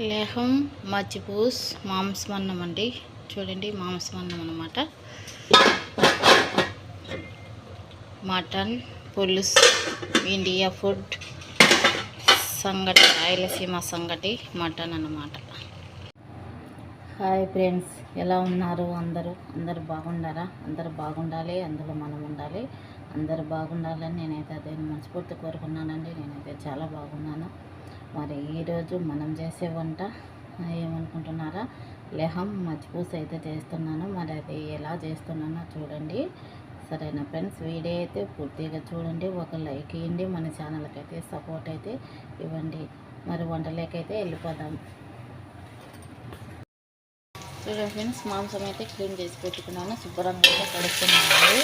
లేహం మజ్జిపూస్ మాంసమన్నం అండి. చూడండి మాంసమన్నం అనమాట మటన్ పులుసు ఇండియా ఫుడ్ సంగటి రాయలసీమ సంగటి మటన్ అన్నమాట. హాయ్ ఫ్రెండ్స్ ఎలా ఉన్నారు అందరూ? అందరు బాగుండారా? అందరూ బాగుండాలి అందులో మనం ఉండాలి. అందరు బాగుండాలని నేనైతే అదే మనస్ఫూర్తి కోరుకున్నానండి. నేనైతే చాలా బాగున్నాను. మరి ఈరోజు మనం చేసే వంట ఏమనుకుంటున్నారా? లెహం మజ్బూస్ అయితే చేస్తున్నాను. మరి అది ఎలా చేస్తున్నానో చూడండి. సరేనా ఫ్రెండ్స్? వీడియో అయితే పూర్తిగా చూడండి. ఒక లైక్ ఇవ్వండి. మన ఛానల్కి అయితే సపోర్ట్ అయితే ఇవ్వండి. మరి వంటలేకైతే వెళ్ళిపోదాం. చూడండి ఫ్రెండ్స్ మాంసం అయితే క్లీన్ చేసి పెట్టుకున్నాను. శుభ్రంగా అయితే కడుక్కున్నాను.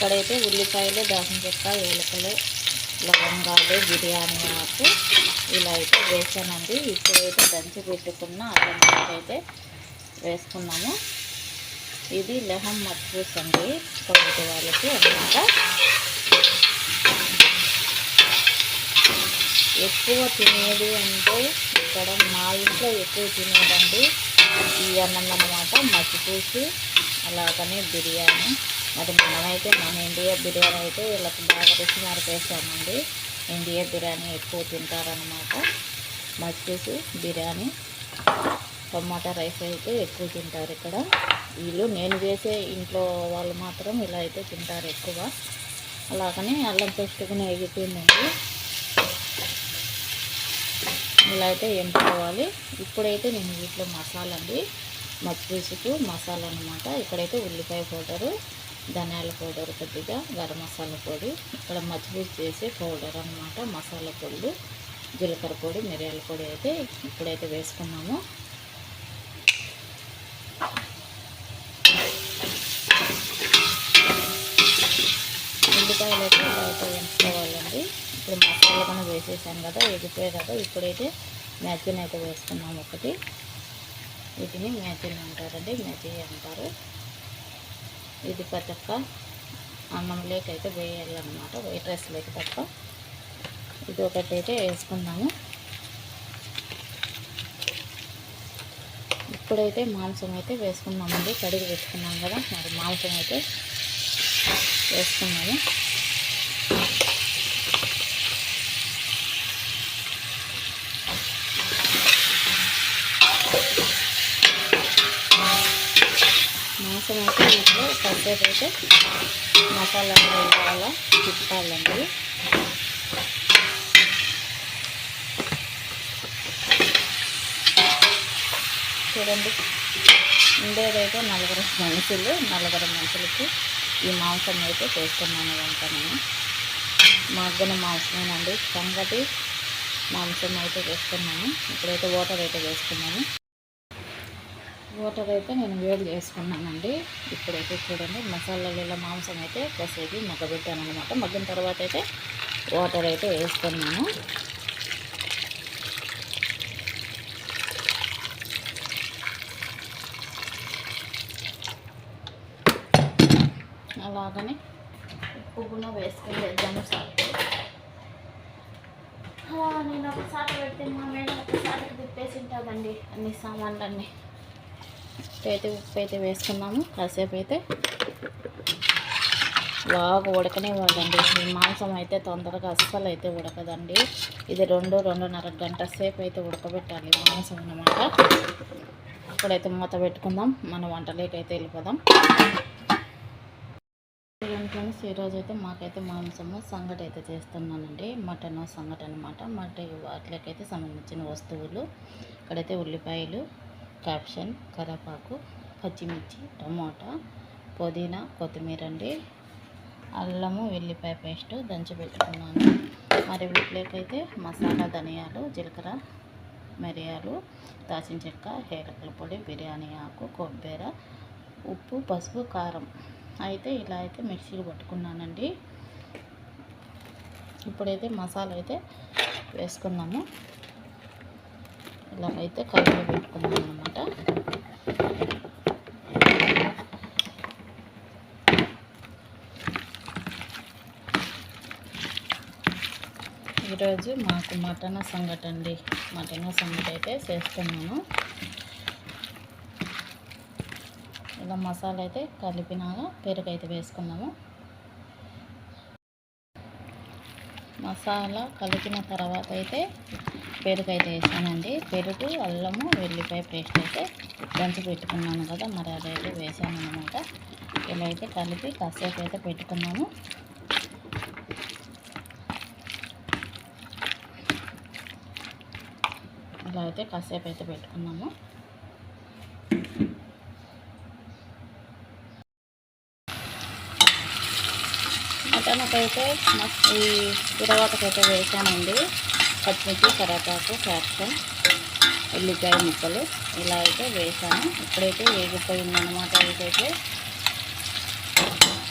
ఇక్కడైతే ఉల్లిపాయలు దాచిన చెక్క ఏలకలు లవంగాలు బిర్యానీ ఆకు ఇలా అయితే వేసానండి. ఇప్పుడైతే దంచి పెట్టుకున్న అల్లం అయితే వేసుకున్నాము. ఇది లెహం మజ్బూస్ అండి. కొద్ది వాళ్ళకి అన్నమాట ఎక్కువ తినేది అంటే ఇక్కడ మా ఇంట్లో ఎక్కువ తినేదండి ఈ అన్నం అన్నమాట మజ్జిపూసి అలాగనే బిర్యానీ. మరి మనమైతే మన ఇండియా బిర్యానీ అయితే వీళ్ళకి బాగా రుచి మరిపేసామండి ఇండియా బిర్యానీ ఎక్కువ తింటారనమాట మచ్చేసి బిర్యానీ టమాటా రైస్ అయితే ఎక్కువ తింటారు ఇక్కడ. వీళ్ళు నేను చేసే ఇంట్లో వాళ్ళు మాత్రం ఇలా అయితే తింటారు ఎక్కువ. అలాగనే అల్లం పెట్టుకుని ఎగిపోయిందండి ఇలా అయితే ఎంపుకోవాలి ఇప్పుడైతే నేను వీటిలో మసాలా అండి మచ్చిపులుసుకు మసాలా అనమాట ఇక్కడైతే ఉల్లిపాయ పౌడరు ధనియాల పౌడర్ కొద్దిగా గరం మసాలా పొడి ఇక్కడ మచ్చిపులుసు చేసే పౌడర్ అనమాట మసాలా పొడులు జీలకర్ర పొడి మిరియాల పొడి అయితే ఇప్పుడైతే వేసుకున్నాము. ఉల్లిపాయలు అయితే వేసుకోవాలండి అయితే ఇప్పుడు మసాలా కూడా వేసేసాను కదా ఎగిపోయాయి కదా ఇప్పుడైతే మ్యాచిన్ అయితే వేసుకున్నాము ఒకటి. వీటిని మ్యాచిన్ అంటారండి మ్యాచి అంటారు. ఇది పచ్చక్క అన్నం లేక అయితే వేయాలన్నమాట. వైట్ రైస్ లేక తప్ప ఇది ఒకటి అయితే వేసుకుందాము. ఇప్పుడైతే మాంసం అయితే వేసుకున్నామండి కడిగి పెట్టుకున్నాం కదా మరి మాంసం అయితే వేసుకున్నాము మాంసం అయితే ఇంట్లో కాసేపు అయితే మసాలా అలా తిప్పాలండి. చూడండి ఉండేదైతే నలుగురు మనుషులు నలుగురు మనుషులకి ఈ మాంసం అయితే చేస్తున్నాను వంట నేను. మగ్గన మాంసమేనండి. సంగటి మాంసం అయితే వేస్తున్నాను ఇప్పుడైతే వాటర్ అయితే వేసుకున్నాను వాటర్ అయితే నేను వేడి చేసుకున్నానండి. ఇప్పుడైతే చూడండి మసాలాలలో మాంసం అయితే కాసేపు మగ్గబెట్టాను అనమాట మగ్గిన తర్వాత అయితే వాటర్ అయితే వేసుకున్నాను. అలాగని ఉప్పు కూడా వేసుకొని వేద్దాము సార్. నేను ఒకసారి పెడితే మా మేడం ఒకసారి తిప్పేసి ఉంటుందండి అన్ని సామాన్లన్నీ. అయితే ఉప్పు అయితే వేసుకున్నాము కాసేపు అయితే బాగా ఉడకనివ్వాలండి ఈ మాంసం అయితే తొందరగా అస్సలు అయితే ఉడకదండి. ఇది రెండు రెండున్నర గంట సేపు అయితే ఉడకబెట్టాలి మాంసం అన్నమాట. ఇప్పుడైతే మూత పెట్టుకుందాం. మన వంటలోకి అయితే వెళ్ళిపోదాం ఫ్రెండ్స్ ఈరోజు అయితే మాకైతే మాంసము సంగటి అయితే చేస్తున్నానండి. మటన్ సంగటి అనమాట మటన్ వాటికైతే సంబంధించిన వస్తువులు ఇక్కడైతే ఉల్లిపాయలు క్యాప్షన్ కరివేపాకు పచ్చిమిర్చి టమోటా పుదీనా కొత్తిమీర అండి. అల్లము వెల్లిపాయ పేస్ట్ దంచి పెట్టుకున్నాను. మరి వీటిలోకైతే మసాలా ధనియాలు జీలకర్ర మిరియాలు దాచిన చెక్క ఏలకల పొడి బిర్యానీ ఆకు కొబ్బరి ఉప్పు పసుపు కారం. అయితే ఇలా అయితే మిక్సీలు పట్టుకున్నానండి. ఇప్పుడైతే మసాలా అయితే వేసుకున్నాము. ఇలాగైతే కలిపి పెట్టుకుందాం అనమాట ఈరోజు మాకు మటన్ సంగటి అండి. మటన్ సంగటి అయితే చేస్తున్నాను. ఇలా మసాలా అయితే కలిపినాక పెరుగు అయితే వేసుకున్నాము. మసాలా కలిపిన తర్వాత అయితే పెరుగు అయితే వేసానండి. పెరుగు అల్లము వెల్లిపాయ పేస్ట్ అయితే దంచి పెట్టుకున్నాను కదా మరి అదైతే వేసాను అనమాట ఇలా అయితే కలిపి కాసేపు అయితే పెట్టుకున్నాను. ఇలా అయితే కాసేపు అయితే పెట్టుకున్నాము. మటన్కైతే అయితే ఈ తిరవాతకైతే వేసానండి. పచ్చిమిర్చి కరాపాకు క్యాప్సికమ్ ఉల్లిపాయ ముక్కలు ఇలా అయితే వేసాను. ఇప్పుడైతే వేగిపోయిందనమాట ఇదైతే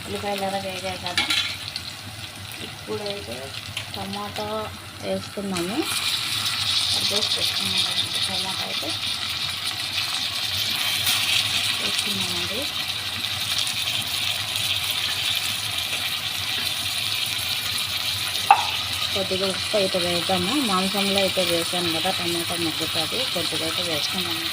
ఉల్లిపాయలు ఎలా వేగాయి కదా. ఇప్పుడైతే టమాటా వేస్తున్నాము అడ్జస్ట్ చేసుకున్నాము టమాటా అయితే వేస్తున్నామండి కొద్దిగా ఉప్పు అయితే వేద్దాము మాంసంలో అయితే వేసాను కదా టమాటా మగ్గుతుంది కొద్దిగా అయితే వేసుకున్నాము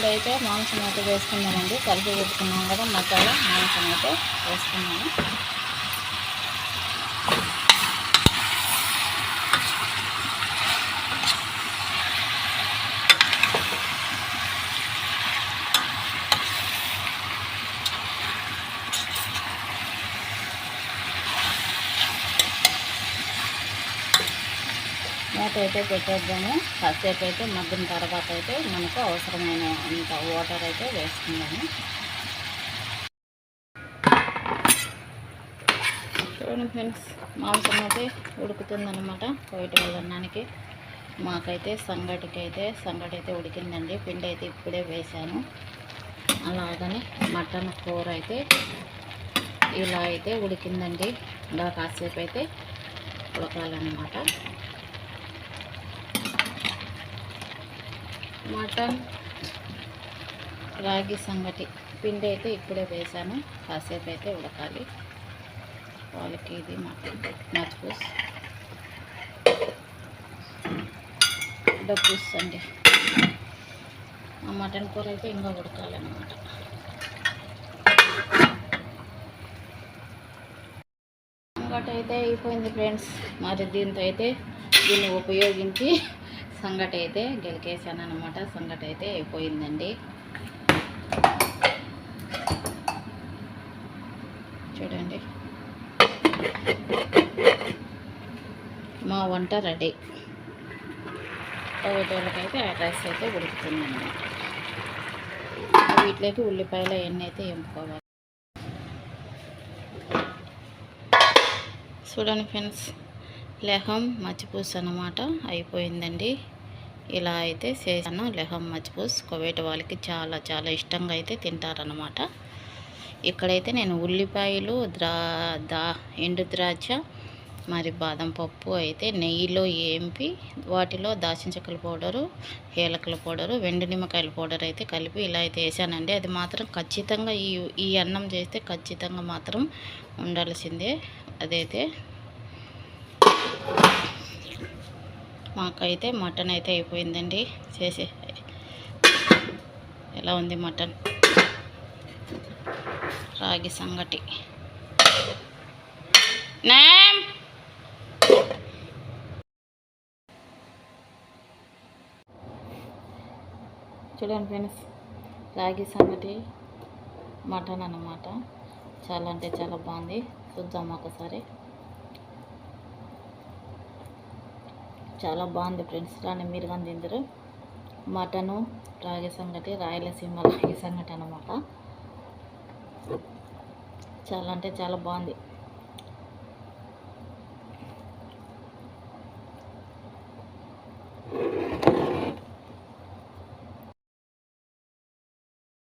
ఇప్పుడైతే మాంసం అయితే వేసుకుందామండి కలిపి పెట్టుకున్నాం కదా మసాలా మాంసం అయితే వేసుకున్నాము. మూత పెట్టేద్దాము. కాసేపు అయితే మగ్గిన తర్వాత అయితే మనకు అవసరమైన అంత వాటర్ అయితే వేసుకుందాము. చూడండి ఫ్రెండ్స్ మాంసం అయితే ఉడుకుతుందనమాట వైట్ వెళ్ళడానికి. మాకైతే సంగటికి అయితే సంగటి అయితే ఉడికిందండి. పిండి అయితే ఇప్పుడే వేశాను. అలాగని మటన్ కూర అయితే ఇలా అయితే ఉడికిందండి. ఇలా కాసేపు అయితే ఉడకాలన్నమాట. మటన్ రాగి సంగటి పిండి అయితే ఇప్పుడే వేసాను. కాసేపు అయితే ఉడకాలి. వాళ్ళకి ఇది మటన్ మజ్బూస్. డబ్బుస్ అండి. ఆ మటన్ కూర అయితే ఇంకా ఉడకాలన్నమాట. సంగటి అయితే అయిపోయింది ఫ్రెండ్స్. మరి దీంతో అయితే దీన్ని ఉపయోగించి సంగటి అయితే గెలికేసాను అనమాట సంగటి అయితే అయిపోయిందండి. చూడండి. మా వంట రెడీ. ఒకటోళ్ళకైతే ఆ రైస్ అయితే ఉడుకుతుంది అనమాట వీటిలోకి ఉల్లిపాయలు అవన్నీ అయితే ఎంపుకోవాలి. చూడండి ఫ్రెండ్స్. లెహం మచ్చిపూస్ అనమాట అయిపోయిందండి. ఇలా అయితే చేశాను. లెహం మచ్చిపూస్ కోవేట వాళ్ళకి చాలా చాలా ఇష్టంగా అయితే తింటారనమాట ఇక్కడైతే నేను ఉల్లిపాయలు ద్రా దా ఎండు ద్రాక్ష మరి బాదం పప్పు అయితే నెయ్యిలో ఏంపి వాటిలో దాచిన చెక్కల పౌడరు ఏలకల పౌడరు వెండి నిమ్మకాయల పౌడర్ అయితే కలిపి ఇలా అయితే వేసానండి అది మాత్రం ఖచ్చితంగా ఈ ఈ అన్నం చేస్తే ఖచ్చితంగా మాత్రం ఉండాల్సిందే. అదైతే మాకైతే మటన్ అయితే అయిపోయిందండి. చేసి. ఎలా ఉంది మటన్? రాగి సంగటి. నేమ్! చూడండి ఫ్రెండ్స్ రాగి సంగటి మటన్ అన్నమాట. చాలా అంటే చాలా బాగుంది. చూద్దాం ఒకసారి. చాలా బాగుంది ఫ్రెండ్స్. కానీ మీరు కానీ తిందరు మటను రాగి సంగటి రాయలసీమ రాగి సంగటి అనమాట చాలా అంటే చాలా బాగుంది.